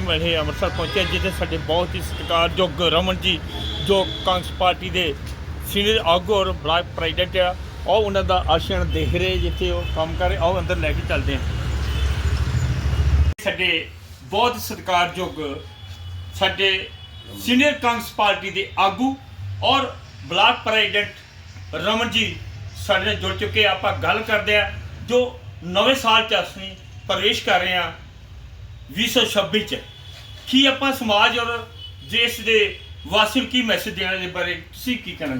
ਇਹ ਅੰਮ੍ਰਿਤਸਰ ਪਹੁੰਚੇ ਜਿੱਥੇ ਸਾਡੇ ਬਹੁਤ ਹੀ ਸਤਿਕਾਰਯੋਗ ਰਮਨ ਜੀ, ਜੋ ਕਾਂਗਰਸ ਪਾਰਟੀ ਦੇ ਸੀਨੀਅਰ ਆਗੂ ਔਰ ਬਲਾਕ ਪ੍ਰੈਜ਼ੀਡੈਂਟ ਆ, ਉਹ ਉਹਨਾਂ ਦਾ ਆਸ਼ਣ ਦੇਖ ਰਹੇ ਜਿੱਥੇ ਉਹ ਕੰਮ ਕਰ ਰਹੇ ਉਹ ਅੰਦਰ ਲੈ ਕੇ ਚੱਲਦੇ ਹਾਂ। ਸਾਡੇ ਬਹੁਤ ਸਤਿਕਾਰਯੋਗ ਸਾਡੇ ਸੀਨੀਅਰ ਕਾਂਗਰਸ ਪਾਰਟੀ ਦੇ ਆਗੂ ਔਰ ਬਲਾਕ ਪ੍ਰੈਜ਼ੀਡੈਂਟ ਰਮਨ ਜੀ ਸਾਡੇ ਨਾਲ ਜੁੜ ਚੁੱਕੇ ਆਪਾਂ ਗੱਲ ਕਰਦੇ ਆ ਜੋ ਨਵੇਂ ਸਾਲ ਚ ਅਸੀਂ ਪ੍ਰਵੇਸ਼ ਕਰ ਰਹੇ ਆ 2026 ਚ। ਕੀ ਆਪਾਂ ਸਮਾਜ ਔਰ ਦੇਸ਼ ਦੇ ਵਾਸੀਆਂ ਨੂੰ ਕੀ ਮੈਸੇਜ ਦੇਣਾ ਦੇ ਬਾਰੇ? ਤੁਸੀਂ ਕੀ ਕਹਿਣਾ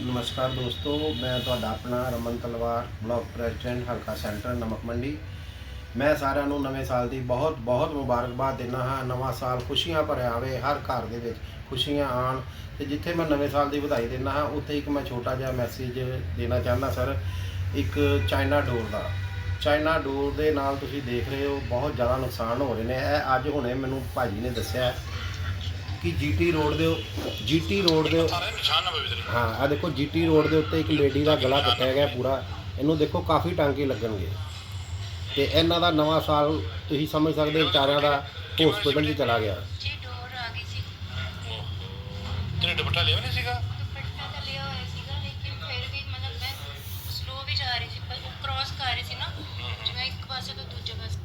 ਨਮਸਕਾਰ ਦੋਸਤੋ, ਮੈਂ ਤੁਹਾਡਾ ਆਪਣਾ ਰਮਨ ਤਲਵਾਰ, ਬਲਾਕ ਪ੍ਰੈਜ਼ੀਡੈਂਟ, ਹਲਕਾ ਸੈਂਟਰ, ਨਮਕ ਮੰਡੀ। ਮੈਂ ਸਾਰਿਆਂ ਨੂੰ ਨਵੇਂ ਸਾਲ ਦੀ ਬਹੁਤ ਬਹੁਤ ਮੁਬਾਰਕਬਾਦ ਦਿੰਦਾ ਹਾਂ। ਨਵਾਂ ਸਾਲ ਖੁਸ਼ੀਆਂ ਭਰਿਆ ਆਵੇ ਹਰ ਘਰ ਦੇ ਵਿੱਚ ਖੁਸ਼ੀਆਂ ਆਣ ਤੇ ਜਿੱਥੇ ਮੈਂ ਨਵੇਂ ਸਾਲ ਦੀ ਵਧਾਈ ਦਿੰਦਾ ਹਾਂ, ਉੱਥੇ ਇੱਕ ਮੈਂ ਛੋਟਾ ਜਿਹਾ ਮੈਸੇਜ ਦੇਣਾ ਚਾਹੁੰਦਾ, ਸਰ, ਇੱਕ ਚਾਈਨਾ ਡੋਰ ਦਾ। ਚਾਈਨਾ ਡੋਰ ਦੇ ਨਾਲ ਤੁਸੀਂ ਦੇਖ ਰਹੇ ਹੋ ਬਹੁਤ ਜ਼ਿਆਦਾ ਨੁਕਸਾਨ ਹੋ ਰਹੇ ਨੇ। ਇਹ ਅੱਜ ਹੁਣੇ ਮੈਨੂੰ ਭਾਜੀ ਨੇ ਦੱਸਿਆ ਹੈ ਕਿ ਜੀਟੀ ਰੋਡ ਦੇ ਜੀਟੀ ਰੋਡ ਦੇ ਹਾਂ ਆ ਦੇਖੋ ਜੀਟੀ ਰੋਡ ਦੇ ਉੱਤੇ ਇੱਕ ਲੇਡੀ ਦਾ ਗਲਾ ਕੱਟਿਆ ਗਿਆ ਪੂਰਾ। ਇਹਨੂੰ ਦੇਖੋ ਕਾਫੀ ਟਾਂਕੇ ਲੱਗਣਗੇ। ਤੇ ਇਹਨਾਂ ਦਾ ਨਵਾਂ ਸਾਲ ਤੁਸੀਂ ਸਮਝ ਸਕਦੇ ਹੋ ਵਿਚਾਰਿਆਂ ਦਾ ਹਸਪੀਟਲ 'ਚ ਚਲਾ ਗਿਆ। ਜੀ ਡੋਰ ਆ ਗਈ ਸੀ। ਤੇਰੇ ਦੁਪੱਟਾ ਲਿਆ ਨਹੀਂ ਸੀਗਾ ਦੁਪੱਟਾ ਤਾਂ ਲਿਆ ਹੋਇਆ ਸੀਗਾ ਲੇਕਿਨ ਫਿਰ ਵੀ ਮਤਲਬ ਮੈਂ ਸਲੋ ਵੀ ਜਾ ਰਹੀ ਸੀ ਪਰ ਉਹ ਕ੍ਰਾਸ ਕਰ ਰਹੀ ਸੀ ਨਾ ਜਿਵੇਂ ਇੱਕ ਪਾਸੇ ਤੋਂ ਦੂਜੇ ਪਾਸੇ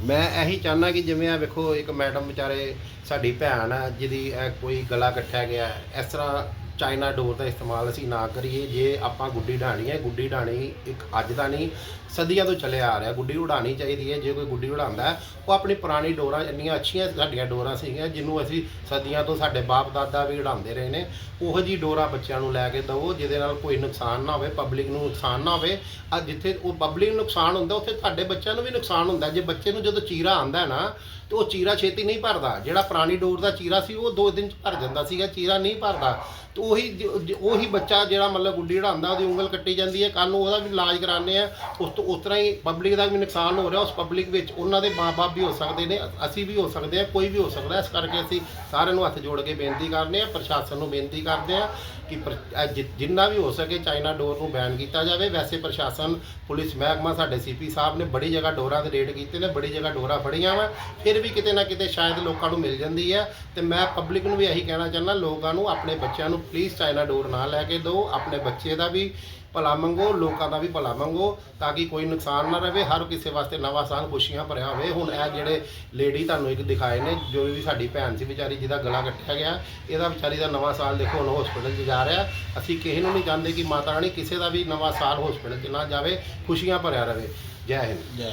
ਮੈਂ ਇਹੀ ਚਾਹੁੰਦਾ ਕਿ ਜਿਵੇਂ ਆ ਵੇਖੋ ਇੱਕ ਮੈਡਮ ਵਿਚਾਰੇ, ਸਾਡੀ ਭੈਣ ਆ ਜਿਹਦੀ ਇਹ ਕੋਈ ਗਲਾ ਕੱਟਿਆ ਗਿਆ, ਇਸ ਤਰ੍ਹਾਂ ਚਾਈਨਾ ਡੋਰ ਦਾ ਇਸਤੇਮਾਲ ਅਸੀਂ ਨਾ ਕਰੀਏ, ਜੇ ਆਪਾਂ ਗੁੱਡੀ ਢਾਣੀ ਹੈ, ਗੁੱਡੀ ਢਾਣੀ ਇੱਕ ਅੱਜ ਦਾ ਨਹੀਂ, ਸਦੀਆਂ ਤੋਂ ਚੱਲਿਆ ਆ ਰਿਹਾ। ਗੁੱਡੀ ਉਡਾਣੀ ਚਾਹੀਦੀ ਹੈ, ਜੇ ਕੋਈ ਗੁੱਡੀ ਉਡਾਉਂਦਾ ਉਹ ਆਪਣੀ ਪੁਰਾਣੀ ਡੋਰਾਂ, ਇੰਨੀਆਂ ਅੱਛੀਆਂ ਸਾਡੀਆਂ ਡੋਰਾਂ ਸੀਗੀਆਂ, ਜਿਹਨੂੰ ਅਸੀਂ ਸਦੀਆਂ ਤੋਂ ਸਾਡੇ ਬਾਪ ਦਾਦਾ ਵੀ ਉਡਾਉਂਦੇ ਰਹੇ ਨੇ, ਉਹੋ ਜੀ ਡੋਰਾ ਬੱਚਿਆਂ ਨੂੰ ਲੈ ਕੇ ਦਵੋ, ਜਿਹਦੇ ਨਾਲ ਕੋਈ ਨੁਕਸਾਨ ਨਾ ਹੋਵੇ, ਪਬਲਿਕ ਨੂੰ ਨੁਕਸਾਨ ਨਾ ਹੋਵੇ। ਆ ਜਿੱਥੇ ਉਹ ਪਬਲਿਕ ਨੂੰ ਨੁਕਸਾਨ ਹੁੰਦਾ, ਉੱਥੇ ਤੁਹਾਡੇ ਬੱਚਿਆਂ ਨੂੰ ਵੀ ਨੁਕਸਾਨ ਹੁੰਦਾ। ਜੇ ਬੱਚੇ ਨੂੰ ਜਦੋਂ ਚੀਰਾ ਆਂਦਾ ਨਾ ਤੇ ਉਹ ਚੀਰਾ ਛੇਤੀ ਨਹੀਂ ਭਰਦਾ। ਜਿਹੜਾ ਪੁਰਾਣੀ ਡੋਰ ਦਾ ਚੀਰਾ ਸੀ, ਉਹ ਦੋ ਦਿਨ ਚ ਭਰ ਜਾਂਦਾ ਸੀਗਾ, ਚੀਰਾ ਨਹੀਂ ਭਰਦਾ। ਤੇ ਉਹੀ ਜ- ਉਹੀ ਬੱਚਾ ਜਿਹੜਾ ਮਤਲਬ ਗੁੱਡੀ ਉਡਾਉਂਦਾ ਉਹਦੀ ਉਂਗਲ ਕੱਟੀ ਜਾਂਦੀ ਹੈ ਕੱਲ ਨੂੰ ਉਹਦਾ ਵੀ ਇਲਾਜ ਕਰਾਉਂਦੇ ਆ। ਉਸ ਤੋਂ, ਉਸ ਤਰ੍ਹਾਂ ਹੀ ਪਬਲਿਕ ਦਾ ਵੀ ਨੁਕਸਾਨ ਹੋ ਰਿਹਾ, ਉਸ ਪਬਲਿਕ ਵਿੱਚ ਉਹਨਾਂ ਦੇ ਮਾਪੇ ਵੀ ਹੋ ਸਕਦੇ ਨੇ, ਅਸੀਂ ਵੀ ਹੋ ਸਕਦੇ ਆ, ਕੋਈ ਵੀ ਹੋ ਸਕਦਾ ਇਸ ਕਰਕੇ ਅਸੀਂ ਸਾਰਿਆਂ ਨੂੰ ਹੱਥ ਜੋੜ ਕੇ ਬੇਨਤੀ ਕਰਦੇ ਆ, ਪ੍ਰਸ਼ਾਸਨ ਨੂੰ ਬੇਨਤੀ ਕਰਦੇ ਆ ਕਿ ਪ੍ਰ ਅਹ ਜਿ- ਜਿੰਨਾ ਵੀ ਹੋ ਸਕੇ ਚਾਈਨਾ ਡੋਰ ਨੂੰ ਬੈਨ ਕੀਤਾ ਜਾਵੇ। ਵੈਸੇ ਪ੍ਰਸ਼ਾਸਨ, ਪੁਲਿਸ ਮਹਿਕਮਾ ਸਾਡੇ ਸੀਪੀ ਸਾਹਿਬ ਨੇ ਬੜੀ ਜਗ੍ਹਾ ਡੋਰਾਂ ਦੇ ਰੇਡ ਕੀਤੇ ਨੇ, ਬੜੀ ਜਗ੍ਹਾ ਡੋਰਾਂ ਫੜੀਆਂ ਵਾ। ਫਿਰ ਵੀ ਕਿਤੇ ਨਾ ਕਿਤੇ ਸ਼ਾਇਦ ਲੋਕਾਂ ਨੂੰ ਮਿਲ ਜਾਂਦੀ ਹੈ ਤੇ ਮੈਂ ਪਬਲਿਕ ਨੂੰ ਵੀ ਇਹੀ ਕਹਿਣਾ ਚਾਹੁੰਦਾ, ਲੋਕਾਂ ਨੂੰ, ਆਪਣੇ ਬੱਚਿਆਂ ਨੂੰ ਪਲੀਜ਼ ਚਾਈਨਾ ਡੋਰ ਨਾ ਲੈ ਕੇ ਦਿਓ, ਆਪਣੇ ਬੱਚੇ ਦਾ ਵੀ ਭਲਾ ਮੰਗੋ, ਲੋਕਾਂ ਦਾ ਵੀ ਭਲਾ ਮੰਗੋ, ਤਾਂ ਕਿ ਕੋਈ ਨੁਕਸਾਨ ਨਾ ਰਹੇ, ਹਰ ਕਿਸੇ ਵਾਸਤੇ ਨਵਾਂ ਸਾਲ ਖੁਸ਼ੀਆਂ ਭਰਿਆ ਹੋਵੇ। ਹੁਣ ਇਹ ਜਿਹੜੇ ਲੇਡੀ ਤੁਹਾਨੂੰ ਇੱਕ ਦਿਖਾਏ ਨੇ, ਜੋ ਵੀ ਸਾਡੀ ਭੈਣ ਸੀ ਵਿਚਾਰੀ, ਜਿਹਦਾ ਗਲਾ ਕੱਟਿਆ ਗਿਆ, ਇਹਦਾ ਵਿਚਾਰੀ ਦਾ ਨਵਾਂ ਸਾਲ ਦੇਖੋ, ਹੁਣ ਹਸਪੀਟਲ 'ਚ ਜਾ ਰਿਹਾ। ਅਸੀਂ ਕਿਸੇ ਨੂੰ ਨਹੀਂ ਚਾਹੁੰਦੇ ਕਿ ਮਾਤਾ ਰਾਣੀ, ਕਿਸੇ ਦਾ ਵੀ ਨਵਾਂ ਸਾਲ ਹਸਪੀਟਲ 'ਚ ਨਾ ਜਾਵੇ, ਖੁਸ਼ੀਆਂ ਭਰਿਆ ਰਹੇ। ਜੈ ਹਿੰਦ। ਜੈ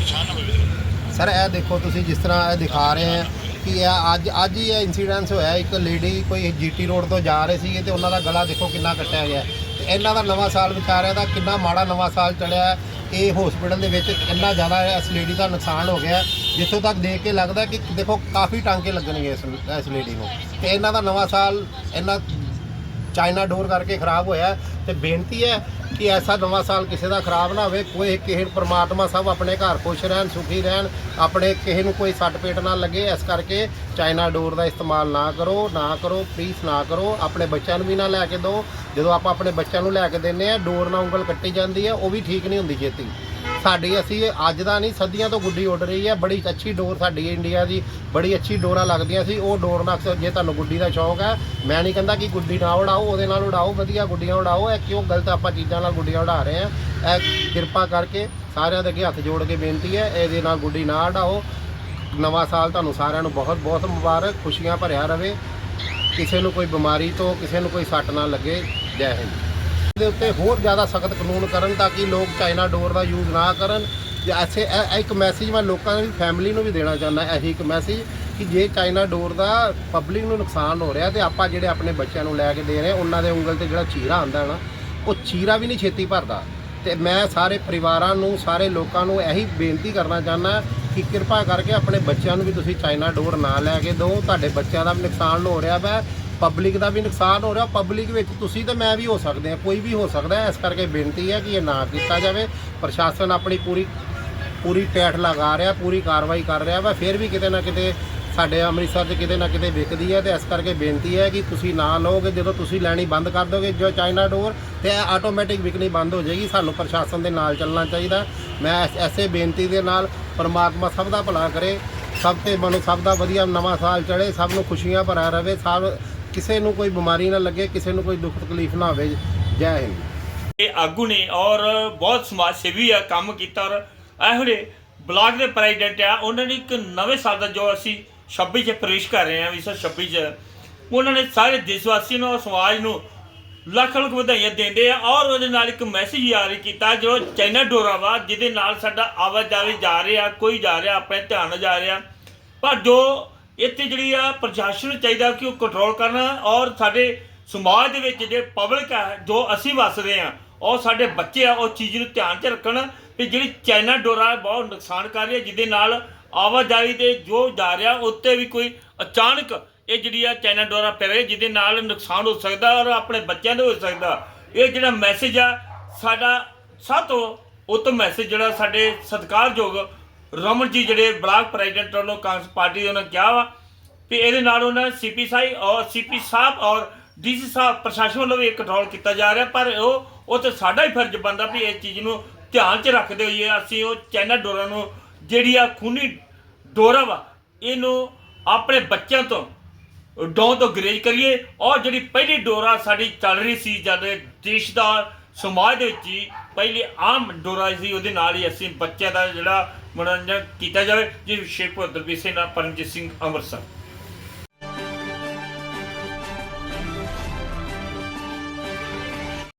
ਮੇਰੇ ਨਾ ਹੋਵੇ ਸਰ, ਇਹ ਦੇਖੋ ਤੁਸੀਂ ਜਿਸ ਤਰ੍ਹਾਂ ਇਹ ਦਿਖਾ ਰਹੇ ਹੈ ਕਿ ਇਹ ਅੱਜ ਅੱਜ ਹੀ ਇਹ ਇਨਸੀਡੈਂਸ ਹੋਇਆ। ਇੱਕ ਲੇਡੀ ਕੋਈ ਜੀਟੀ ਰੋਡ ਤੋਂ ਜਾ ਰਹੇ ਸੀਗੇ ਤੇ ਉਹਨਾਂ ਦਾ ਗਲਾ ਦੇਖੋ ਕਿੰਨਾ ਕੱਟਿਆ ਗਿਆ। ਤੇ ਇਹਨਾਂ ਦਾ ਨਵਾਂ ਸਾਲ ਵਿਚਾਰਿਆਂ ਦਾ ਕਿੰਨਾ ਮਾੜਾ ਨਵਾਂ ਸਾਲ ਚੜਿਆ ਇਹ ਹਸਪੀਟਲ ਦੇ ਵਿੱਚ ਇੰਨਾ ਜ਼ਿਆਦਾ ਇਸ ਲੇਡੀ ਦਾ ਨੁਕਸਾਨ ਹੋ ਗਿਆ ਜਿੱਥੋਂ ਤੱਕ ਦੇਖ ਕੇ ਲੱਗਦਾ ਕਿ ਦੇਖੋ ਕਾਫੀ ਟਾਂਕੇ ਲੱਗਣਗੇ ਇਸ ਇਸ ਲੇਡੀ ਨੂੰ। ਤੇ ਇਹਨਾਂ ਦਾ ਨਵਾਂ ਸਾਲ, ਇਹਨਾਂ ਚਾਈਨਾ ਡੋਰ ਕਰਕੇ ਖਰਾਬ ਹੋਇਆ ਤੇ ਬੇਨਤੀ ਹੈ ਕਿ ਐਸਾ ਨਵਾਂ ਸਾਲ ਕਿਸੇ ਦਾ ਖਰਾਬ ਨਾ ਹੋਵੇ, ਕੋਈ ਕਿਸੇ ਪਰਮਾਤਮਾ ਸਭ ਆਪਣੇ ਘਰ ਖੁਸ਼ ਰਹਿਣ, ਸੁਖੀ ਰਹਿਣ, ਆਪਣੇ ਕਿਸੇ ਨੂੰ ਕੋਈ ਸੱਟ ਪੇਟ ਨਾ ਲੱਗੇ, ਇਸ ਕਰਕੇ ਚਾਈਨਾ ਡੋਰ ਦਾ ਇਸਤੇਮਾਲ ਨਾ ਕਰੋ ਨਾ ਕਰੋ ਪਲੀਜ਼ ਨਾ ਕਰੋ, ਆਪਣੇ ਬੱਚਿਆਂ ਨੂੰ ਵੀ ਨਾ ਲੈ ਕੇ ਦਿਓ। ਜਦੋਂ ਆਪਾਂ ਆਪਣੇ ਬੱਚਿਆਂ ਨੂੰ ਲੈ ਕੇ ਦਿੰਨੇ ਆ ਡੋਰ ਨਾਲ ਉਂਗਲ ਕੱਟੀ ਜਾਂਦੀ ਹੈ, ਉਹ ਵੀ ਠੀਕ ਨਹੀਂ ਹੁੰਦੀ ਛੇਤੀ। ਸਾਡੀ ਅਸੀਂ ਅੱਜ ਦਾ ਨਹੀਂ, ਸਦੀਆਂ ਤੋਂ ਗੁੱਡੀ ਉੱਡ ਰਹੀ ਹੈ। ਬੜੀ ਅੱਛੀ ਡੋਰ ਸਾਡੀ ਇੰਡੀਆ ਦੀ। ਬੜੀ ਅੱਛੀ ਡੋਰਾਂ ਲੱਗਦੀਆਂ ਸੀ। ਉਹ ਡੋਰ ਨਾਲ ਜੇ ਤੁਹਾਨੂੰ ਗੁੱਡੀ ਦਾ ਸ਼ੌਂਕ ਹੈ, ਮੈਂ ਨਹੀਂ ਕਹਿੰਦਾ ਕਿ ਗੁੱਡੀ ਨਾ ਉਡਾਓ, ਉਹਦੇ ਨਾਲ ਉਡਾਓ, ਵਧੀਆ ਗੁੱਡੀਆਂ ਉਡਾਓ। ਇਹ ਕਿਉਂ ਗਲਤ ਆਪਾਂ ਚੀਜ਼ਾਂ ਨਾਲ ਗੁੱਡੀਆਂ ਉਡਾ ਰਹੇ ਆ ਇਹ ਕਿਰਪਾ ਕਰਕੇ ਸਾਰਿਆਂ ਦੇ ਅੱਗੇ ਹੱਥ ਜੋੜ ਕੇ ਬੇਨਤੀ ਹੈ, ਇਹਦੇ ਨਾਲ ਗੁੱਡੀ ਨਾ ਉਡਾਓ। ਨਵਾਂ ਸਾਲ ਤੁਹਾਨੂੰ ਸਾਰਿਆਂ ਨੂੰ ਬਹੁਤ ਬਹੁਤ ਮੁਬਾਰਕ, ਖੁਸ਼ੀਆਂ ਭਰਿਆ ਰਵੇ। ਕਿਸੇ ਨੂੰ ਕੋਈ ਬਿਮਾਰੀ ਤੋਂ, ਕਿਸੇ ਨੂੰ ਕੋਈ ਸੱਟ ਨਾ ਲੱਗੇ। ਜੈ ਹਿੰਦ। ਦੇ ਉੱਤੇ ਹੋਰ ਜ਼ਿਆਦਾ ਸਖਤ ਕਾਨੂੰਨ ਕਰਨ ਤਾਂ ਕਿ ਲੋਕ ਚਾਈਨਾ ਡੋਰ ਦਾ ਯੂਜ਼ ਨਾ ਕਰਨ। ਜੇ ਐਸੇ ਇਹ- ਇੱਕ ਮੈਸੇਜ ਮੈਂ ਲੋਕਾਂ ਦੀ ਫੈਮਿਲੀ ਨੂੰ ਵੀ ਦੇਣਾ ਚਾਹੁੰਦਾ, ਇਹੀ ਇੱਕ ਮੈਸੇਜ ਕਿ ਜੇ ਚਾਈਨਾ ਡੋਰ ਦਾ ਪਬਲਿਕ ਨੂੰ ਨੁਕਸਾਨ ਹੋ ਰਿਹਾ ਤੇ ਆਪਾਂ ਜਿਹੜੇ ਆਪਣੇ ਬੱਚਿਆਂ ਨੂੰ ਲੈ ਕੇ ਦੇ ਰਹੇ, ਉਹਨਾਂ ਦੇ ਉਂਗਲ ਤੇ ਜਿਹੜਾ ਚੀਰਾ ਆਂਦਾ ਨਾ, ਉਹ ਚੀਰਾ ਵੀ ਨਹੀਂ ਛੇਤੀ ਭਰਦਾ। ਤੇ ਮੈਂ ਸਾਰੇ ਪਰਿਵਾਰਾਂ ਨੂੰ, ਸਾਰੇ ਲੋਕਾਂ ਨੂੰ ਇਹੀ ਬੇਨਤੀ ਕਰਨਾ ਚਾਹੁੰਦਾ ਕਿ ਕਿਰਪਾ ਕਰਕੇ ਆਪਣੇ ਬੱਚਿਆਂ ਨੂੰ ਵੀ ਤੁਸੀਂ ਚਾਈਨਾ ਡੋਰ ਨਾ ਲੈ ਕੇ ਦਿਓ। ਤੁਹਾਡੇ ਬੱਚਿਆਂ ਦਾ ਵੀ ਨੁਕਸਾਨ ਹੋ ਰਿਹਾ ਵਾ। ਪਬਲਿਕ ਦਾ ਵੀ ਨੁਕਸਾਨ ਹੋ ਰਿਹਾ, ਪਬਲਿਕ ਵਿੱਚ ਤੁਸੀਂ ਤੇ ਮੈਂ ਵੀ ਹੋ ਸਕਦੇ ਹਾਂ, ਕੋਈ ਵੀ ਹੋ ਸਕਦਾ ਹੈ। ਇਸ ਕਰਕੇ ਬੇਨਤੀ ਹੈ ਕਿ ਇਹ ਨਾ ਕੀਤਾ ਜਾਵੇ। ਪ੍ਰਸ਼ਾਸਨ ਆਪਣੀ ਪੂਰੀ ਪੂਰੀ ਪੈਠ ਲਗਾ ਰਿਹਾ, ਪੂਰੀ ਕਾਰਵਾਈ ਕਰ ਰਿਹਾ ਵਾ, ਫਿਰ ਵੀ ਕਿਤੇ ਨਾ ਕਿਤੇ ਸਾਡੇ ਅੰਮ੍ਰਿਤਸਰ 'ਚ ਕਿਤੇ ਨਾ ਕਿਤੇ ਵਿਕਦੀ ਹੈ ਤੇ ਇਸ ਕਰਕੇ ਬੇਨਤੀ ਹੈ ਕਿ ਤੁਸੀਂ ਨਾ ਲਓਗੇ। ਜਦੋਂ ਤੁਸੀਂ ਲੈਣੀ ਬੰਦ ਕਰ ਦੋਗੇ, ਜੋ ਚਾਈਨਾ ਡੋਰ, ਤੇ ਇਹ ਆਟੋਮੈਟਿਕ ਵਿਕਣੀ ਬੰਦ ਹੋ ਜਾਏਗੀ। ਸਾਨੂੰ ਪ੍ਰਸ਼ਾਸਨ ਦੇ ਨਾਲ ਚੱਲਣਾ ਚਾਹੀਦਾ। ਮੈਂ ਐਸ- ਐਸੇ ਬੇਨਤੀ ਦੇ ਨਾਲ ਪਰਮਾਤਮਾ ਸਭ ਦਾ ਭਲਾ ਕਰੇ। ਸਭ ਤੇ ਮਨੋ ਸਭ ਦਾ ਵਧੀਆ ਨਵਾਂ ਸਾਲ ਚੜੇ ਸਭ ਨੂੰ ਖੁਸ਼ੀਆਂ ਭਰਿਆ ਰਵੇ ਸਭ ਕਿਸੇ ਨੂੰ ਕੋਈ ਬਿਮਾਰੀ ਨਾ ਲੱਗੇ, ਕਿਸੇ ਨੂੰ ਕੋਈ ਦੁੱਖ ਤਕਲੀਫ ਨਾ ਹੋਵੇ, ਜੈ ਹਿੰਦ। ਇਹ ਆਗੂ ਨੇ ਔਰ ਬਹੁਤ ਸਮਾਜ ਸੇਵੀ ਆ, ਕੰਮ ਕੀਤਾ ਔਰ ਇਹੋ ਜਿਹੇ ਬਲਾਕ ਦੇ ਪ੍ਰੈਜ਼ੀਡੈਂਟ ਆ, ਉਹਨਾਂ ਨੇ ਇੱਕ ਨਵੇਂ ਸਾਲ ਦਾ ਜੋ ਅਸੀਂ 26 ਚ ਪ੍ਰਵੇਸ਼ ਕਰ ਰਹੇ ਹਾਂ 2026 ਚ, ਉਹਨਾਂ ਨੇ ਸਾਰੇ ਦੇਸ਼ ਵਾਸੀਆਂ ਨੂੰ ਔਰ ਸਮਾਜ ਨੂੰ ਲੱਖ ਲੱਖ ਵਧਾਈਆਂ ਦਿੰਦੇ ਆ ਔਰ ਉਹਦੇ ਨਾਲ ਇੱਕ ਮੈਸੇਜ ਜਾਰੀ ਕੀਤਾ, ਜੋ ਚਾਈਨਾ ਡੋਰਾ ਵਾ ਜਿਹਦੇ ਨਾਲ ਸਾਡਾ ਆਵਾਜਾਈ ਜਾ ਰਿਹਾ, ਕੋਈ ਜਾ ਰਿਹਾ, ਆਪਣੇ ਧਿਆਨ ਜਾ ਰਿਹਾ, ਪਰ ਜੋ ਇੱਥੇ ਜਿਹੜੀ ਆ ਪ੍ਰਸ਼ਾਸਨ ਨੂੰ ਚਾਹੀਦਾ ਕਿ ਉਹ ਕੰਟਰੋਲ ਕਰਨ ਔਰ ਸਾਡੇ ਸਮਾਜ ਦੇ ਵਿੱਚ ਜਿਹੜੇ ਪਬਲਿਕ ਆ, ਜੋ ਅਸੀਂ ਵਸਦੇ ਆ ਔਰ ਸਾਡੇ ਬੱਚੇ ਆ, ਉਹ ਚੀਜ਼ ਨੂੰ ਧਿਆਨ 'ਚ ਰੱਖਣ ਕਿ ਜਿਹੜੀ ਚਾਈਨਾ ਡੋਰਾ ਬਹੁਤ ਨੁਕਸਾਨ ਕਰ ਰਹੀ ਹੈ, ਜਿਹਦੇ ਨਾਲ ਆਵਾਜਾਈ ਦੇ ਜੋ ਜਾ ਰਿਹਾ, ਉੱਤੇ ਵੀ ਕੋਈ ਅਚਾਨਕ ਇਹ ਜਿਹੜੀ ਆ ਚਾਈਨਾ ਡੋਰਾ ਪੈ ਰਹੀ ਜਿਹਦੇ ਨਾਲ ਨੁਕਸਾਨ ਹੋ ਸਕਦਾ ਔਰ ਆਪਣੇ ਬੱਚਿਆਂ ਦੇ ਹੋ ਸਕਦਾ। ਇਹ ਜਿਹੜਾ ਮੈਸੇਜ ਆ, ਸਾਡਾ ਸਭ ਤੋਂ ਉੱਤਮ ਮੈਸੇਜ ਜਿਹੜਾ ਸਾਡੇ ਸਤਿਕਾਰਯੋਗ ਰਮਨ ਜੀ ਜਿਹੜੇ ਬਲਾਕ ਪ੍ਰੈਜ਼ੀਡੈਂਟ ਵੱਲੋਂ ਕਾਂਗਰਸ ਪਾਰਟੀ ਦੇ ਉਹਨਾਂ ਕਿਹਾ ਵਾ ਵੀ ਇਹਦੇ ਨਾਲ ਉਹਨਾਂ ਸੀਪੀ ਸਾਹਿਬ ਔਰ ਸੀਪੀ ਸਾਹਿਬ ਔਰ ਡੀਸੀ ਸਾਹਿਬ ਪ੍ਰਸ਼ਾਸਨ ਵੱਲੋਂ ਵੀ ਇਹ ਕੰਟਰੋਲ ਕੀਤਾ ਜਾ ਰਿਹਾ, ਪਰ ਉਹ ਉਹ ਤੇ ਸਾਡਾ ਹੀ ਫਰਜ਼ ਬਣਦਾ ਵੀ ਇਸ ਚੀਜ਼ ਨੂੰ ਧਿਆਨ 'ਚ ਰੱਖਦੇ ਹੋਈਏ, ਅਸੀਂ ਉਹ ਚਾਈਨਾ ਡੋਰਾ ਨੂੰ ਜਿਹੜੀ ਆ ਖੂਨੀ ਡੋਰਾ ਵਾ, ਇਹਨੂੰ ਆਪਣੇ ਬੱਚਿਆਂ ਤੋਂ, ਡੋਂ ਤੋਂ ਗਰੇਜ ਕਰੀਏ, ਔਰ ਜਿਹੜੀ ਪਹਿਲੀ ਡੋਰਾ ਸਾਡੀ ਚੱਲ ਰਹੀ ਸੀ ਜਦ ਦੇਸ਼ ਦਾ ਸਮਾਜ ਦੇ ਵਿੱਚ ਹੀ ਪਹਿਲੀ ਆਮ ਡੋਰਾ ਸੀ, ਉਹਦੇ ਨਾਲ ਹੀ ਅਸੀਂ ਬੱਚਿਆਂ ਦਾ ਜਿਹੜਾ ਮਨੋਰੰਜਨ ਕੀਤਾ ਜਾਵੇ, ਜੀ ਸ਼ੇਖਪੁਰ ਦਰਬੀਸੇ ਨਾਲ ਪਰਮਜੀਤ ਸਿੰਘ ਅੰਮ੍ਰਿਤਸਰ।